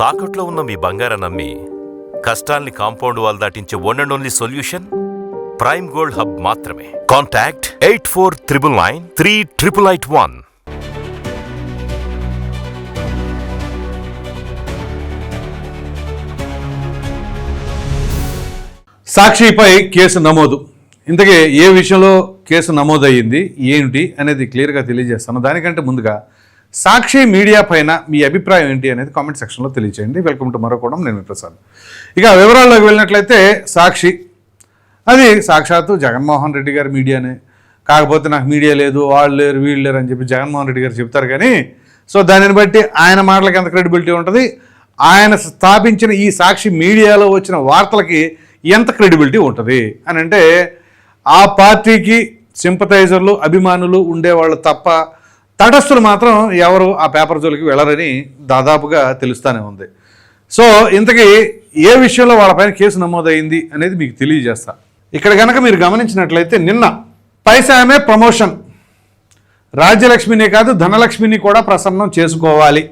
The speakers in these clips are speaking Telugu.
తాకట్లో ఉన్న మీ బంగారం నమ్మి కష్టాల్ని compound wall దాటించే one and only solution Prime Gold Hub మాత్రమే. Contact eight four triple nine three triple eight one సాక్షిపై case నమోదు. ఇంతకే ఏ విషయంలో కేసు నమోదయ్యింది ఏమిటి అనేది క్లియర్గా తెలియజేస్తాను. దానికంటే ముందుగా సాక్షి మీడియా పైన మీ అభిప్రాయం ఏంటి అనేది కామెంట్ సెక్షన్లో తెలియజేయండి వెల్కమ్ టు మరొకడం నేను ప్రసాద్. ఇక వివరాల్లోకి వెళ్ళినట్లయితే సాక్షి. అది సాక్షాత్తు జగన్మోహన్ రెడ్డి గారి మీడియానే. కాకపోతే నాకు మీడియా లేదు వాళ్ళు లేరు వీళ్ళు లేరు అని చెప్పి జగన్మోహన్ రెడ్డి గారు చెప్తారు కానీ సో దానిని బట్టి ఆయన మాటలకి ఎంత క్రెడిబిలిటీ ఉంటుంది? ఆయన స్థాపించిన ఈ సాక్షి మీడియాలో వచ్చిన వార్తలకి ఎంత క్రెడిబిలిటీ ఉంటుంది? అని అంటే ఆ పార్టీకి సింపథైజర్లు అభిమానులు ఉండేవాళ్ళు తప్ప తటస్థులు మాత్రం ఎవరు ఆ పేపర్ జోలికి వెళ్ళరని దాదాపుగా తెలుస్తూనే ఉంది. సో ఇంతకీ ఏ విషయంలో వాళ్ళపైన కేసు నమోదైంది అనేది మీకు తెలియజేస్తా. ఇక్కడ కనుక మీరు గమనించినట్లయితే నిన్న పైసామే ప్రమోషన్. రాజ్యలక్ష్మిని కాదు ధనలక్ష్మిని కూడా ప్రసన్నం చేసుకోవాలి.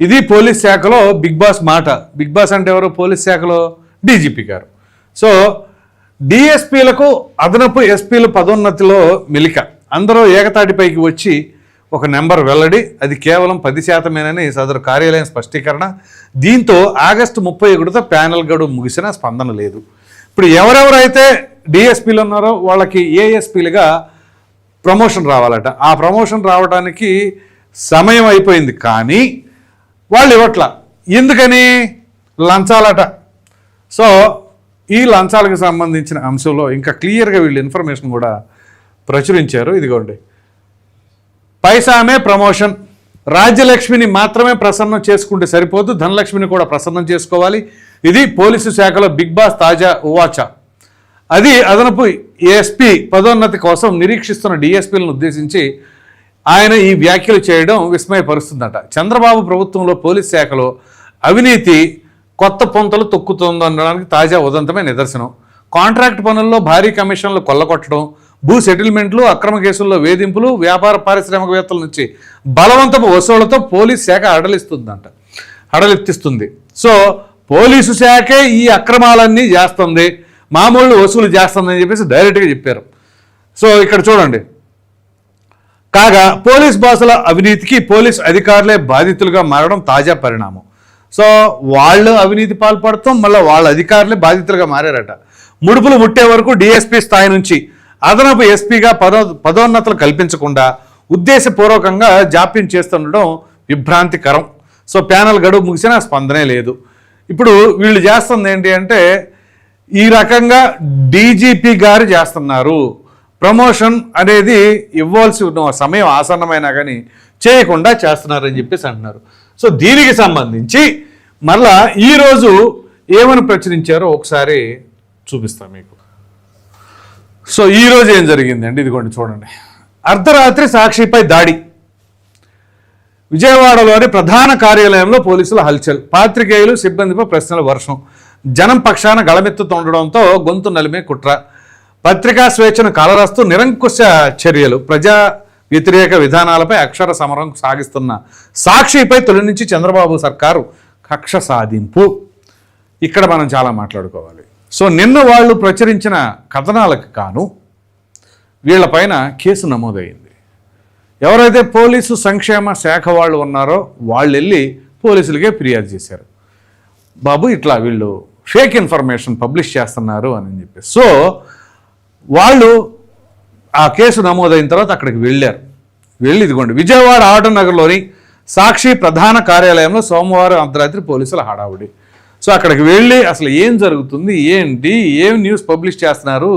ఇది పోలీస్ శాఖలో బిగ్ బాస్ మాట. బిగ్ బాస్ అంటే ఎవరు? పోలీస్ శాఖలో డీజీపీ గారు. సో డిఎస్పీలకు అదనపు ఎస్పీల పదోన్నతిలో మెలిక. అందరూ ఏకతాటిపైకి వచ్చి ఒక నెంబర్ వెల్లడి అది కేవలం పది శాతమేనని సదరు కార్యాలయం స్పష్టీకరణ. దీంతో ఆగస్టు ముప్పై ఒకటితో ప్యానెల్ గడువు ముగిసిన స్పందన లేదు. ఇప్పుడు ఎవరెవరైతే డిఎస్పీలు ఉన్నారో వాళ్ళకి ఏఎస్పీలుగా ప్రమోషన్ రావాలట. ఆ ప్రమోషన్ రావడానికి సమయం అయిపోయింది కానీ వాళ్ళు ఇవ్వట్ల. ఎందుకని? లంచాలట. సో ఈ లంచాలకు సంబంధించిన అంశంలో ఇంకా క్లియర్గా వీళ్ళు ఇన్ఫర్మేషన్ కూడా ప్రచురించారు. ఇదిగోండి. పైసామే ప్రమోషన్. రాజ్యలక్ష్మిని మాత్రమే ప్రసన్నం చేసుకుంటే సరిపోదు. ధనలక్ష్మిని కూడా ప్రసన్నం చేసుకోవాలి. ఇది పోలీసు శాఖలో బిగ్ బాస్ తాజా ఉవాచ. అది అదనపు ఎస్పీ పదోన్నతి కోసం నిరీక్షిస్తున్న డిఎస్పీలను ఉద్దేశించి ఆయన ఈ వ్యాఖ్యలు చేయడం విస్మయపరుస్తుందట. చంద్రబాబు ప్రభుత్వంలో పోలీస్ శాఖలో అవినీతి కొత్త పొంతలు తొక్కుతుందనడానికి తాజా ఉదంతమే నిదర్శనం. కాంట్రాక్ట్ పనుల్లో భారీ కమిషన్లు కొల్లగొట్టడం భూ సెటిల్మెంట్లు అక్రమ కేసుల్లో వేధింపులు వ్యాపార పారిశ్రామికవేత్తల నుంచి బలవంతపు వసూళ్ళతో పోలీస్ శాఖ అడలిస్తుందంట అడలెత్తిస్తుంది. సో పోలీసు శాఖే ఈ అక్రమాలన్నీ చేస్తుంది మామూలు వసూలు చేస్తుందని చెప్పేసి డైరెక్ట్గా చెప్పారు. సో ఇక్కడ చూడండి. కాగా పోలీస్ బాసుల అవినీతికి పోలీస్ అధికారులే బాధితులుగా మారడం తాజా పరిణామం. సో వాళ్ళు అవినీతి పాల్పడతాం మళ్ళీ వాళ్ళ అధికారులే బాధితులుగా మారారట. ముడుపులు ముట్టే వరకు డిఎస్పీ స్థాయి నుంచి అదనపు ఎస్పీగా పదో పదోన్నతులు కల్పించకుండా ఉద్దేశపూర్వకంగా జాప్యం చేస్తుండడం విభ్రాంతికరం. సో ప్యానల్ గడువు ముగిసినా స్పందనే లేదు. ఇప్పుడు వీళ్ళు చేస్తుంది ఏంటి అంటే ఈ రకంగా డీజీపీ గారు చేస్తున్నారు. ప్రమోషన్ అనేది ఇవ్వాల్సి ఉన్న సమయం ఆసన్నమైనా కానీ చేయకుండా చేస్తున్నారని చెప్పేసి అంటున్నారు. సో దీనికి సంబంధించి మరలా ఈరోజు ఏమని ప్రచురించారో ఒకసారి చూపిస్తాను మీకు. సో ఈరోజు ఏం జరిగిందండి? ఇదిగోండి చూడండి. అర్ధరాత్రి సాక్షిపై దాడి. విజయవాడలోని ప్రధాన కార్యాలయంలో పోలీసుల హల్చల్. పాత్రికేయులు సిబ్బందిపై ప్రశ్నల వర్షం. జనం పక్షాన గళమెత్తుతుండడంతో గొంతు నలిమే కుట్ర. పత్రికా స్వేచ్ఛను కలరస్తూ నిరంకుశ చర్యలు. ప్రజా వ్యతిరేక విధానాలపై అక్షర సమరం సాగిస్తున్న సాక్షిపై తొలి నుంచి చంద్రబాబు సర్కారు కక్ష సాధింపు. ఇక్కడ మనం చాలా మాట్లాడుకోవాలి. సో నిన్న వాళ్ళు ప్రచురించిన కథనాలకు కాను వీళ్ళపైన కేసు నమోదైంది. ఎవరైతే పోలీసు సంక్షేమ శాఖ వాళ్ళు ఉన్నారో వాళ్ళు వెళ్ళి పోలీసులకే ఫిర్యాదు చేశారు. బాబు ఇట్లా వీళ్ళు ఫేక్ ఇన్ఫర్మేషన్ పబ్లిష్ చేస్తున్నారు అని చెప్పి. సో వాళ్ళు ఆ కేసు నమోదైన తర్వాత అక్కడికి వెళ్ళారు. వెళ్ళి ఇదిగోండి విజయవాడ ఆటో నగర్లోని సాక్షి ప్రధాన కార్యాలయంలో సోమవారం అర్ధరాత్రి పోలీసుల హడావుడి. సో అక్కడికి వెళ్ళి అసలు ఏం జరుగుతుంది? ఏంటి? ఏం న్యూస్ పబ్లిష్ చేస్తున్నారు?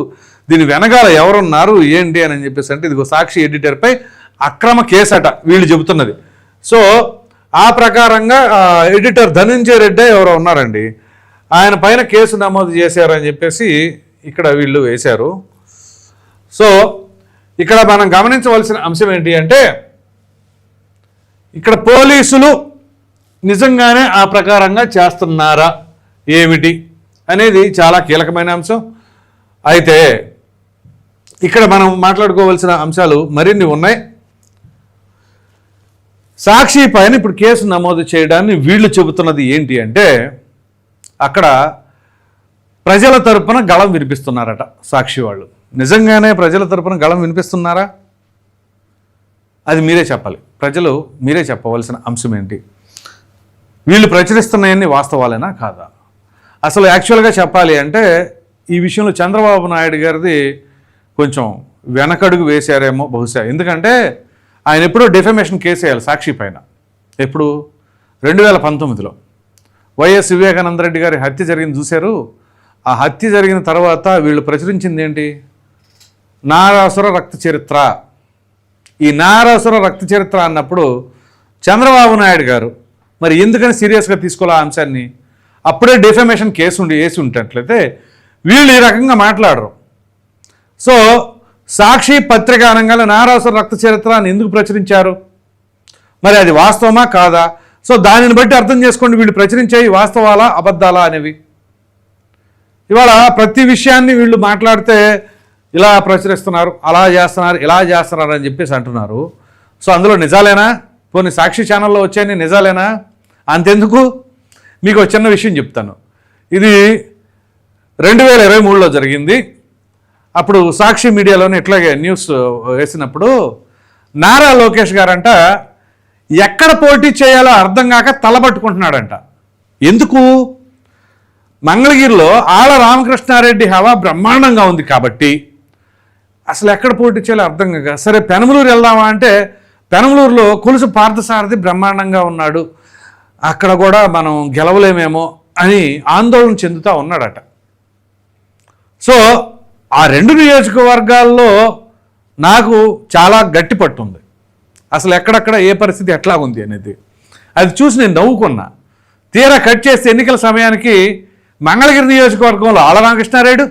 దీని వెనకాల ఎవరున్నారు? ఏంటి అని చెప్పేసి అంటే ఇదిగో సాక్షి ఎడిటర్పై అక్రమ కేసట వీళ్ళు చెబుతున్నది. సో ఆ ప్రకారంగా ఎడిటర్ ధనంజయ రెడ్డి ఎవరో ఉన్నారండి. ఆయన పైన కేసు నమోదు చేశారని చెప్పేసి ఇక్కడ వీళ్ళు వేశారు. సో ఇక్కడ మనం గమనించవలసిన అంశం ఏంటి అంటే ఇక్కడ పోలీసులు నిజంగానే ఆ ప్రకారంగా చేస్తున్నారా? ఏమిటి? అనేది చాలా కీలకమైన అంశం. అయితే ఇక్కడ మనం మాట్లాడుకోవాల్సిన అంశాలు మరిన్ని ఉన్నాయి. సాక్షి పైన ఇప్పుడు కేసు నమోదు చేయడాన్ని వీళ్ళు చెబుతున్నది ఏంటి అంటే అక్కడ ప్రజల తరపున గళం వినిపిస్తున్నారట సాక్షి వాళ్ళు. నిజంగానే ప్రజల తరపున గళం వినిపిస్తున్నారా? అది మీరే చెప్పాలి. ప్రజలు మీరే చెప్పవలసిన అంశం ఏంటి? వీళ్ళు ప్రచురిస్తున్నాయన్ని వాస్తవాలేనా? కాదా? అసలు యాక్చువల్గా చెప్పాలి అంటే ఈ విషయంలో చంద్రబాబు నాయుడు గారిది కొంచెం వెనకడుగు వేశారేమో బహుశా. ఎందుకంటే ఆయన ఎప్పుడో డిఫమేషన్ కేసు వేయాలి సాక్షి పైన. ఎప్పుడు? రెండు వేల పంతొమ్మిదిలో. వైఎస్ వివేకానంద రెడ్డి గారి హత్య జరిగింది చూశారు. ఆ హత్య జరిగిన తర్వాత వీళ్ళు ప్రచురించింది ఏంటి? నారాసుర రక్త చరిత్ర. ఈ నారాసుర రక్త చరిత్ర అన్నప్పుడు చంద్రబాబు నాయుడు గారు మరి ఎందుకని సీరియస్గా తీసుకోవాలి ఆ అంశాన్ని? అప్పుడే డిఫమేషన్ కేసు ఉండి వేసి ఉంటట్లయితే వీళ్ళు ఈ రకంగా మాట్లాడరు. సో సాక్షి పత్రిక అనగానే నారాసు రక్త చరిత్రాన్ని అని ఎందుకు ప్రచురించారు? మరి అది వాస్తవమా కాదా? సో దానిని బట్టి అర్థం చేసుకోండి వీళ్ళు ప్రచురించేవి వాస్తవాలా అబద్ధాలా అనేవి. ఇవాళ ప్రతి విషయాన్ని వీళ్ళు మాట్లాడితే ఇలా ప్రచురిస్తున్నారు అలా చేస్తున్నారు ఇలా చేస్తున్నారు అని చెప్పేసి అంటున్నారు. సో అందులో నిజాలేనా? పోనీ సాక్షి ఛానల్లో వచ్చాయని నిజాలేనా? అంతెందుకు? మీకు చిన్న విషయం చెప్తాను. ఇది రెండు వేల ఇరవై మూడులో జరిగింది. అప్పుడు సాక్షి మీడియాలోనే ఇట్లాగే న్యూస్ వేసినప్పుడు నారా లోకేష్ గారంట ఎక్కడ పోటీ చేయాలో అర్థం కాక తలబట్టుకుంటున్నాడంట ఎందుకు? మంగళగిరిలో ఆళ్ళ రామకృష్ణారెడ్డి హవా బ్రహ్మాండంగా ఉంది కాబట్టి. అసలు ఎక్కడ పోటీ చేయాలో అర్థం కాక సరే పెనమలూరు వెళ్దామా? అంటే పెనమలూరులో కొలుసు పార్థసారథి బ్రహ్మాండంగా ఉన్నాడు. అక్కడ కూడా మనం గెలవలేమేమో అని ఆందోళన చెందుతూ ఉన్నాడట. సో ఆ రెండు నియోజకవర్గాల్లో నాకు చాలా గట్టి పట్టుంది అసలు ఎక్కడెక్కడ ఏ పరిస్థితి ఎట్లా ఉంది అనేది. అది చూసి నేను నవ్వుకున్నా. తీరా కట్ చేస్తే ఎన్నికల సమయానికి మంగళగిరి నియోజకవర్గంలో ఆళ్ళ రామకృష్ణారాయుడు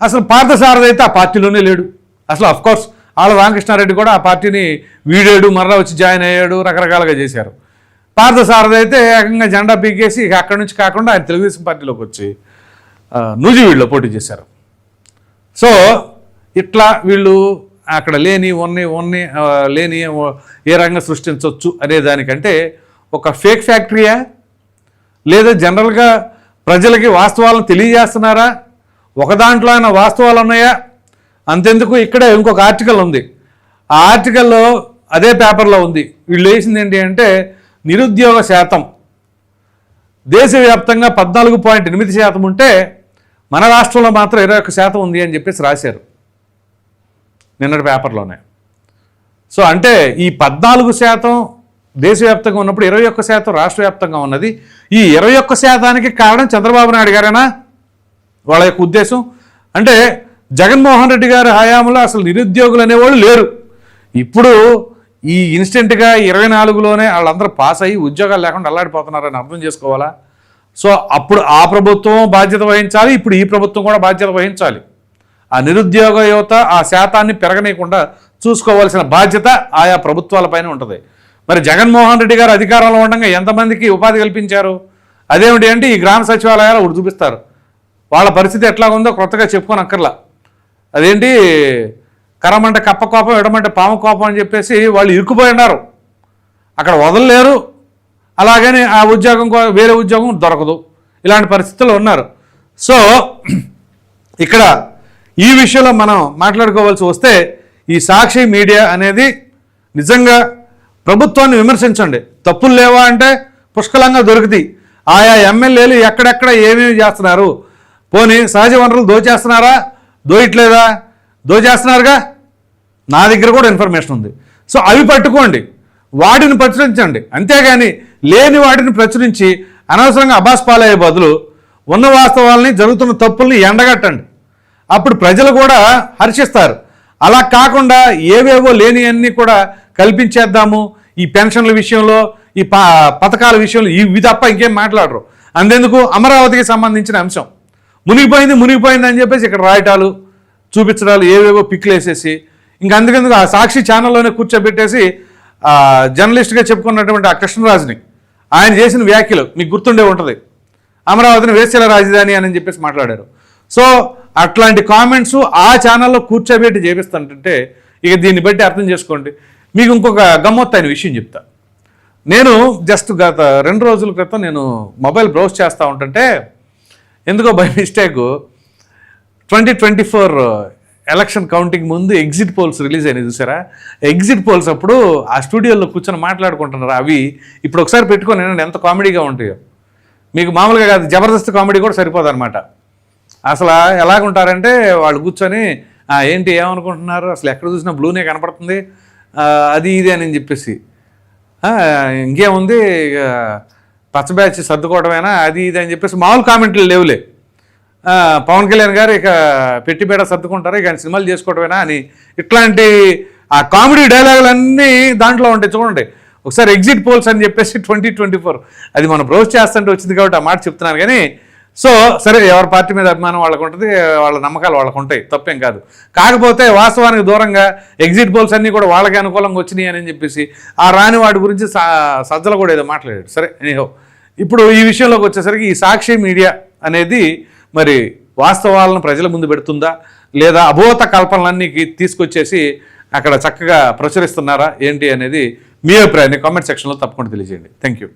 అసలు పార్థసారథి అయితే ఆ పార్టీలోనే లేడు. అసలు అఫ్కోర్స్ కోర్స్ ఆళ్ళ రామకృష్ణారెడ్డి కూడా ఆ పార్టీని వీడాడు మరలా వచ్చి జాయిన్ అయ్యాడు రకరకాలుగా చేశారు. పార్థసారథి అయితే ఏకంగా జెండా పీకేసి ఇక అక్కడి నుంచి కాకుండా ఆయన తెలుగుదేశం పార్టీలోకి వచ్చి ఆ, నూజివీడులో పోటీ చేశారు. సో ఇట్లా వీళ్ళు అక్కడ లేని ఉన్ని ఉన్ని లేని ఓ- ఏ రంగం సృష్టించవచ్చు అనే దానికంటే ఒక ఫేక్ ఫ్యాక్టరీయా? లేదా జనరల్గా ప్రజలకి వాస్తవాలను తెలియజేస్తున్నారా? ఒక దాంట్లో ఆయన వాస్తవాలు ఉన్నాయా? అంతెందుకు ఇక్కడే ఇంకొక ఆర్టికల్ ఉంది. ఆ ఆర్టికల్లో అదే పేపర్లో ఉంది. వీళ్ళు వేసింది ఏంటి అంటే నిరుద్యోగ శాతం. దేశవ్యాప్తంగా పద్నాలుగు పాయింట్ ఎనిమిది శాతం ఉంటే మన రాష్ట్రంలో మాత్రం ఇరవై ఒక్క శాతం ఉంది అని చెప్పేసి రాశారు. నిన్నటి పేపర్లోనే సో అంటే ఈ పద్నాలుగు శాతం దేశవ్యాప్తంగా ఉన్నప్పుడు ఇరవై ఒక్క శాతం రాష్ట్ర వ్యాప్తంగా ఉన్నది. ఈ ఇరవై ఒక్క శాతానికి కారణం చంద్రబాబు నాయుడు గారేనా? వాళ్ళ యొక్క ఉద్దేశం. అంటే జగన్మోహన్ రెడ్డి గారి హయాంలో అసలు నిరుద్యోగులు అనేవాళ్ళు లేరు. ఇప్పుడు ఈ ఇన్స్టెంట్గా ఇరవై నాలుగులోనే వాళ్ళందరూ పాస్ అయ్యి ఉద్యోగాలు లేకుండా అల్లాడిపోతున్నారని అర్థం చేసుకోవాలా? సో అప్పుడు ఆ ప్రభుత్వం బాధ్యత వహించాలి ఇప్పుడు ఈ ప్రభుత్వం కూడా బాధ్యత వహించాలి. ఆ నిరుద్యోగ యువత ఆ శాతాన్ని పెరగనీయకుండా చూసుకోవాల్సిన బాధ్యత ఆయా ప్రభుత్వాలపైన ఉంటుంది. మరి జగన్మోహన్ రెడ్డి గారు అధికారంలో ఉండగా ఎంతమందికి ఉపాధి కల్పించారు? అదేమిటి అంటే ఈ గ్రామ సచివాలయాలు ఒకటి చూపిస్తారు. వాళ్ళ పరిస్థితి ఎట్లా ఉందో కొత్తగా చెప్పుకొని అక్కర్లా అదేంటి? కరమంటే కప్ప కోపం ఎడమంటే పాము కోపం అని చెప్పేసి వాళ్ళు ఇరుక్కుపోయి ఉన్నారు. అక్కడ వదలలేరు. అలాగని ఆ ఉద్యోగం వేరే ఉద్యోగం దొరకదు. ఇలాంటి పరిస్థితుల్లో ఉన్నారు. సో ఇక్కడ ఈ విషయంలో మనం మాట్లాడుకోవాల్సి వస్తే ఈ సాక్షి మీడియా అనేది నిజంగా ప్రభుత్వాన్ని విమర్శించండి. తప్పులు లేవా అంటే పుష్కలంగా దొరుకుతాయి. ఆయా ఎమ్మెల్యేలు ఎక్కడెక్కడ ఏమేమి చేస్తున్నారు? పోనీ సహజ వనరులు దోచేస్తున్నారా? దోయట్లేదా దోచేస్తున్నారుగా నా దగ్గర కూడా ఇన్ఫర్మేషన్ ఉంది. సో అవి పట్టుకోండి. వాటిని ప్రచురించండి. అంతేగాని లేని వాటిని ప్రచురించి అనవసరంగా అబాస్ పాలయ్యే బదులు ఉన్న వాస్తవాల్ని జరుగుతున్న తప్పుల్ని ఎండగట్టండి. అప్పుడు ప్రజలు కూడా హర్షిస్తారు. అలా కాకుండా ఏవేవో లేనివన్నీ కూడా కల్పించేద్దాము. ఈ పెన్షన్ల విషయంలో ఈ పథకాల విషయంలో. ఇవి తప్ప ఇంకేం మాట్లాడరు. అంతెందుకు? అమరావతికి సంబంధించిన అంశం. మునిగిపోయింది మునిగిపోయింది అని చెప్పేసి ఇక్కడ రాయటాలు చూపించడాలు ఏవేవో పిక్లు వేసేసి ఇంక అందుకెందుకు ఆ సాక్షి ఛానల్లోనే కూర్చోబెట్టేసి జర్నలిస్ట్గా చెప్పుకున్నటువంటి ఆ కృష్ణరాజుని ఆయన చేసిన వ్యాఖ్యలు మీకు గుర్తుండే ఉంటుంది. అమరావతిని వేశ్యల రాజధాని అని చెప్పేసి మాట్లాడారు. సో అట్లాంటి కామెంట్స్ ఆ ఛానల్లో కూర్చోబెట్టి చేపిస్తుంటే ఇక దీన్ని బట్టి అర్థం చేసుకోండి. మీకు ఇంకొక గమ్మత్తైన విషయం చెప్తా. నేను జస్ట్ గత రెండు రోజుల క్రితం నేను మొబైల్ బ్రౌజ్ చేస్తూ ఉంటుంటే ఎందుకో by mistake twenty twenty four election counting ముందు ఎగ్జిట్ పోల్స్ రిలీజ్ అయినాయి చూసారా? ఎగ్జిట్ పోల్స్ అప్పుడు ఆ స్టూడియోలో కూర్చొని మాట్లాడుకుంటున్నారు అవి. ఇప్పుడు ఒకసారి పెట్టుకొని వినండి ఎంత కామెడీగా ఉంటాయో. మీకు మామూలుగా కాదు జబర్దస్త్ కామెడీ కూడా సరిపోదన్నమాట. అసలు ఎలాగుంటారంటే వాళ్ళు కూర్చొని ఏంటి ఏమనుకుంటున్నారు? అసలు ఎక్కడ చూసినా బ్లూనే కనపడుతుంది. అది ఇది అని చెప్పేసి. ఇంకేముంది? ఇక పచ్చ బ్యాచ్ సర్దుకోవడమేనా? అది ఇది అని చెప్పేసి మామూలు కామెంట్లు లేవులే. పవన్ కళ్యాణ్ గారు ఇక పెట్టిబేడ సర్దుకుంటారు? ఇక సినిమాలు చేసుకోవడమేనా అని. ఇట్లాంటి ఆ కామెడీ డైలాగులన్నీ దాంట్లో ఉంటాయి. చూడండి. ఒకసారి ఎగ్జిట్ పోల్స్ అని చెప్పేసి ట్వంటీ ట్వంటీ ఫోర్. అది మనం బ్రౌజ్ చేస్తుంటే వచ్చింది కాబట్టి ఆ మాట చెప్తున్నాను. కానీ సో సరే ఎవరి పార్టీ మీద అభిమానం వాళ్ళకు ఉంటుంది వాళ్ళ నమ్మకాలు వాళ్ళకు ఉంటాయి తప్పేం కాదు. కాకపోతే వాస్తవానికి దూరంగా ఎగ్జిట్ పోల్స్ అన్నీ కూడా వాళ్ళకి అనుకూలంగా వచ్చినాయి అని చెప్పేసి ఆ రాని వాడి గురించి సా సజ్జల కూడా ఏదో మాట్లాడాడు. సరే ఎనీహో ఇప్పుడు ఈ విషయంలోకి వచ్చేసరికి ఈ సాక్షి మీడియా అనేది మరి వాస్తవాలను ప్రజల ముందు పెడుతుందా? లేదా అభూత కల్పనలన్నీ తీసుకొచ్చేసి అక్కడ చక్కగా ప్రచురిస్తున్నారా? ఏంటి అనేది మీ అభిప్రాయాన్ని కామెంట్ సెక్షన్లో తప్పకుండా తెలియజేయండి. Thank you